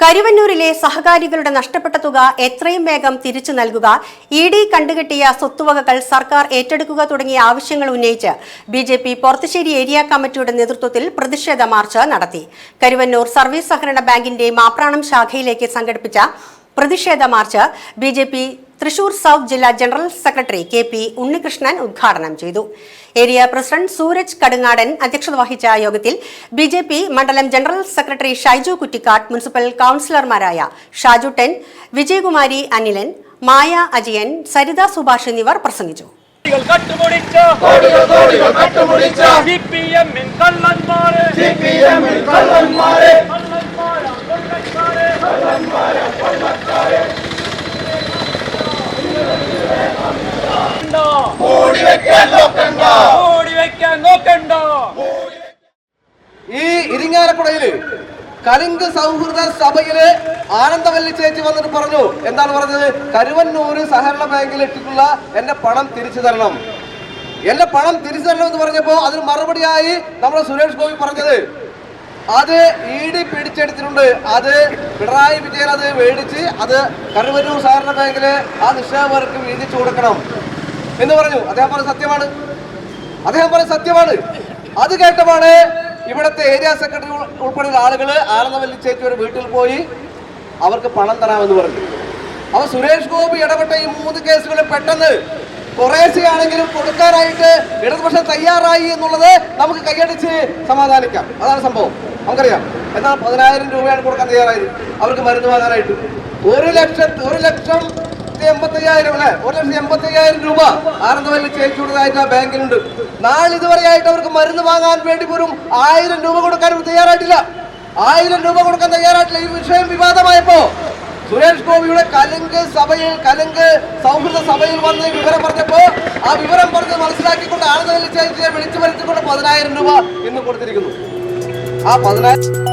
കരുവന്നൂരിലെ സഹകാരികളുടെ നഷ്ടപ്പെട്ട തുക എത്രയും വേഗം തിരിച്ചു നൽകുക. ഇ ഡി കണ്ടുകെട്ടിയ സ്വത്തുവകകൾ സർക്കാർ ഏറ്റെടുക്കുക തുടങ്ങിയ ആവശ്യങ്ങൾ ഉന്നയിച്ച് B J P Porathussery area കമ്മിറ്റിയുടെ നേതൃത്വത്തിൽ പ്രതിഷേധ മാർച്ച് നടത്തി. കരുവന്നൂർ സർവീസ് സഹകരണ ബാങ്കിന്റെ മാപ്രാണം ശാഖയിലേക്ക് സംഘടിപ്പിച്ച പ്രതിഷേധ മാർച്ച് ബി തൃശൂർ സൗത്ത് ജില്ലാ general secretary K P Unnikrishnan ഉദ്ഘാടനം ചെയ്തു. ഏരിയ പ്രസിഡന്റ് സൂരജ് കടുങ്ങാടൻ അധ്യക്ഷത വഹിച്ച യോഗത്തിൽ ബി ജെ പി മണ്ഡലം general secretary Shaiju Kuttikkatt municipal കൌൺസിലർമാരായ Shaju ടെൻ വിജയകുമാരി അനിലൻ മായ അജയൻ സരിത സുഭാഷ് എന്നിവർ പ്രസംഗിച്ചു. കട്ടുമുടിച്ച ഈ ഇരിങ്ങാലക്കുടയിൽ കരിങ്ക് സൗഹൃദ സഭയിൽ ആനന്ദവല്ലി ചേച്ചി വന്നിട്ട് പറഞ്ഞു. എന്താണ് പറഞ്ഞത്? കരുവന്നൂര് സഹകരണ ബാങ്കിൽ ഇട്ടിട്ടുള്ള എന്റെ പണം തിരിച്ചു തരണം. എന്റെ പണം തിരിച്ചു തരണം എന്ന് പറഞ്ഞപ്പോ അതിന് മറുപടിയായി നമ്മുടെ സുരേഷ് ഗോപി പറഞ്ഞത്. അത് ഇ ഡി പിടിച്ചെടുത്തിട്ടുണ്ട്. അത് പിണറായി വിജയൻ അത് മേടിച്ച് അത് കരുവന്നൂർ സഹകരണ ബാങ്കിൽ ആ നിക്ഷേപകർക്ക് വീതിച്ചു കൊടുക്കണം. എന്ന് പറഞ്ഞു. അദ്ദേഹം പറഞ്ഞ സത്യമാണ്. അദ്ദേഹം പറഞ്ഞ സത്യമാണ്. അത് കേട്ടമാണ് ഇവിടുത്തെ ഏരിയ സെക്രട്ടറി ഉൾപ്പെടെയുള്ള ആളുകൾ ആനന്ദവല്ലി ചേച്ചിയുടെ വീട്ടിൽ പോയി അവർക്ക് പണം തരാമെന്ന് പറഞ്ഞു. അപ്പൊ സുരേഷ് ഗോപി ഇടപെട്ട ഈ മൂന്ന് കേസുകൾ പെട്ടെന്ന് കുറേശ്ശെയാണെങ്കിലും കൊടുക്കാനായിട്ട് ഇടതുപക്ഷം തയ്യാറായി എന്നുള്ളത് നമുക്ക് കൈയടിച്ച് സമാധാനിക്കാം. അതാണ് സംഭവം. നമുക്കറിയാം. എന്നാൽ പതിനായിരം രൂപയാണ് കൊടുക്കാൻ തയ്യാറായത്. അവർക്ക് മരുന്ന് വാങ്ങാനായിട്ട്. ഒരു ലക്ഷം ഒരു ലക്ഷം എൺപത്തയ്യായിരം അല്ലെ? ഒരു ലക്ഷത്തി എൺപത്തയ്യായിരം രൂപ ആനന്ദവല്ലി ചേച്ചിയുടേതായിട്ട് ആ ബാങ്കിലുണ്ട് നാളിതുവരെയായിട്ട് അവർക്ക് മരുന്ന് വാങ്ങാൻ വേണ്ടി പോലും ആയിരം രൂപ കൊടുക്കാൻ തയ്യാറായിട്ടില്ല. ആയിരം രൂപ കൊടുക്കാൻ തയ്യാറായിട്ടില്ല. ഈ വിഷയം വിവാദമായപ്പോ സുരേഷ് ഗോപിയുടെ കലുങ്ക് സഭയിൽ കലുങ്ക് സൗഹൃദ സഭയിൽ വന്ന് വിവരം പറഞ്ഞപ്പോ ആ വിവരം പറഞ്ഞ് മനസ്സിലാക്കിക്കൊണ്ട് ആളുകളിൽ ചേച്ചിയെ വിളിച്ചു വരുത്തിക്കൊണ്ട് പതിനായിരം രൂപ ഇന്ന് കൊടുത്തിരിക്കുന്നു. ആ പതിനായിരം